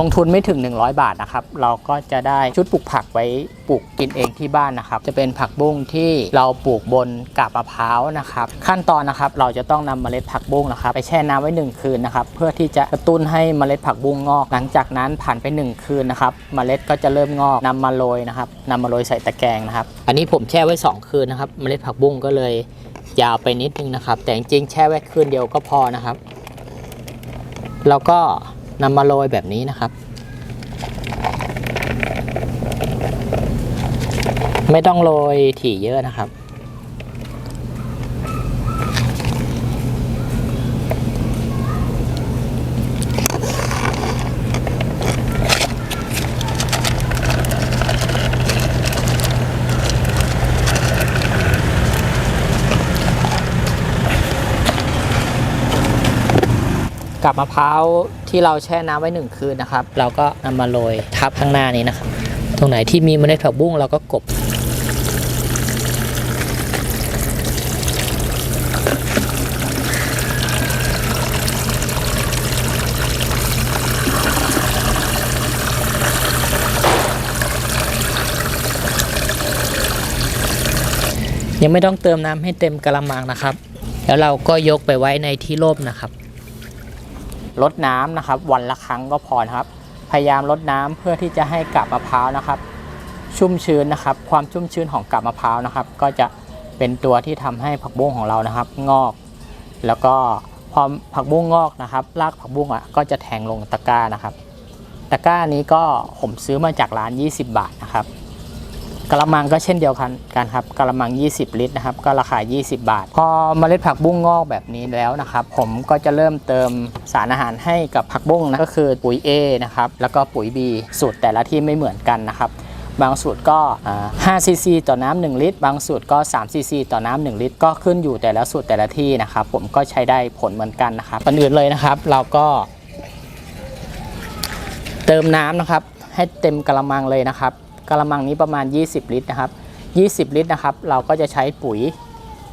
ลงทุนไม่ถึง 100 บาทนะครับ เราก็จะได้ชุดปลูกผักไว้ปลูกกินเองที่บ้านนะครับ จะเป็นผักบุ้งที่เราปลูกบนกาบมะพร้าวนะครับ ขั้นตอนนะครับเราจะต้องนำเมล็ดผักบุ้งนะครับ ไปแช่น้ำไว้ 1 คืนนะครับ เพื่อที่จะกระตุ้นให้เมล็ดผักบุ้งงอก หลังจากนั้นผ่านไป 1 คืนนะครับ เมล็ดก็จะเริ่มงอกนำมาโรยนะครับนำมาโรยใส่ตะแกรงนะครับ อันนี้ผมแช่ไว้ 2 คืนนะครับ เมล็ดผักบุ้งก็เลยยาวไปนิดนึงนะครับ แต่จริงๆแช่ไว้คืนเดียวก็พอนะครับ แล้วก็ นำมาโรยแบบนี้นะครับ ไม่ต้องโรยถี่เยอะนะครับ กับมะพร้าวที่เราแช่น้ำไว้หนึ่งคืนนะครับ เราก็นำมาโรยทับข้างหน้านี้นะครับ ตรงไหนที่มีเมล็ดผักบุ้งเราก็กบยังไม่ต้องเติมน้ำให้เต็มกระมังนะครับ แล้วเราก็ยกไปไว้ในที่ร่มนะครับ ลดน้ำนะครับ วันละครั้งก็พอนะครับ พยายามลดน้ำเพื่อที่จะให้กาบมะพร้าวนะครับ ชุ่มชื้นนะครับ ความชุ่มชื้นของกาบมะพร้าวนะครับ ก็จะเป็นตัวที่ทำให้ผักบุ้งของเรานะครับ งอก แล้วก็พอผักบุ้งงอกนะครับ รากผักบุ้งอะก็จะแทงลงตะกร้านะครับ ตะกร้านี้ก็ผมซื้อมาจากร้าน 20 บาทนะครับ กระมังก็เช่นเดียวกันกันครับกระมัง 20 ลิตรนะครับก็ราคา 20 บาท พอเมล็ดผักบุ้งงอกแบบนี้แล้วนะครับ ผมก็จะเริ่มเติมสารอาหารให้กับผักบุ้งนะก็คือปุ๋ย A นะครับแล้วก็ปุ๋ย B สูตรแต่ละที่ไม่เหมือนกันนะครับบางสูตรก็5ซีซีต่อน้ำ1ลิตร บางสูตรก็3ซีซีต่อน้ำ1ลิตร ก็ขึ้นอยู่แต่ละสูตรแต่ละที่นะครับ ผมก็ใช้ได้ผลเหมือนกันนะครับก่อนอื่นเลยนะครับ เราก็เติมน้ำนะครับ ให้เต็มกระมังเลยนะครับ กระมังนี้ประมาณ 20 ลิตรนะครับ 20 ลิตรนะครับ เราก็จะใช้ปุ๋ย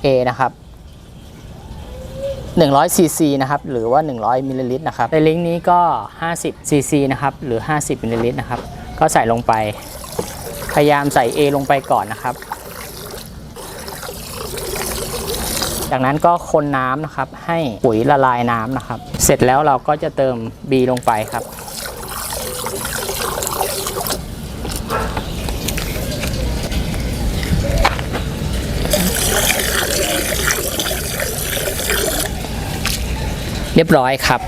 A นะครับ100ซีซีนะครับ หรือว่า 100 มิลลิลิตรนะครับ ในลิงก์นี้ก็ 50ซีซีนะครับ หรือ 50 มิลลิลิตรนะครับ ก็ใส่ลงไป พยายามใส่ A ลงไปก่อนนะครับ จากนั้นก็คนน้ำนะครับ ให้ปุ๋ยละลายน้ำนะครับ เสร็จแล้วเราก็จะเติม B ลงไปครับ เรียบร้อยครับ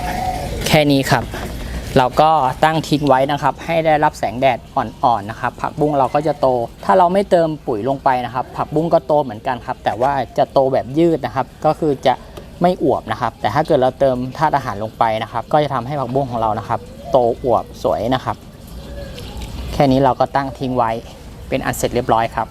แค่นี้ครับ เราก็ตั้งทิ้งไว้นะครับ ให้ได้รับแสงแดดอ่อนๆนะครับ ผักบุ้งเราก็จะโต ถ้าเราไม่เติมปุ๋ยลงไปนะครับ ผักบุ้งก็โตเหมือนกันครับ แต่ว่าจะโตแบบยืดนะครับ ก็คือจะไม่อวบนะครับ แต่ถ้าเกิดเราเติมธาตุอาหารลงไปนะครับ ก็จะทำให้ผักบุ้งของเรานะครับ โตอวบสวยนะครับ แค่นี้เราก็ตั้งทิ้งไว้เป็นอันเสร็จเรียบร้อยครับ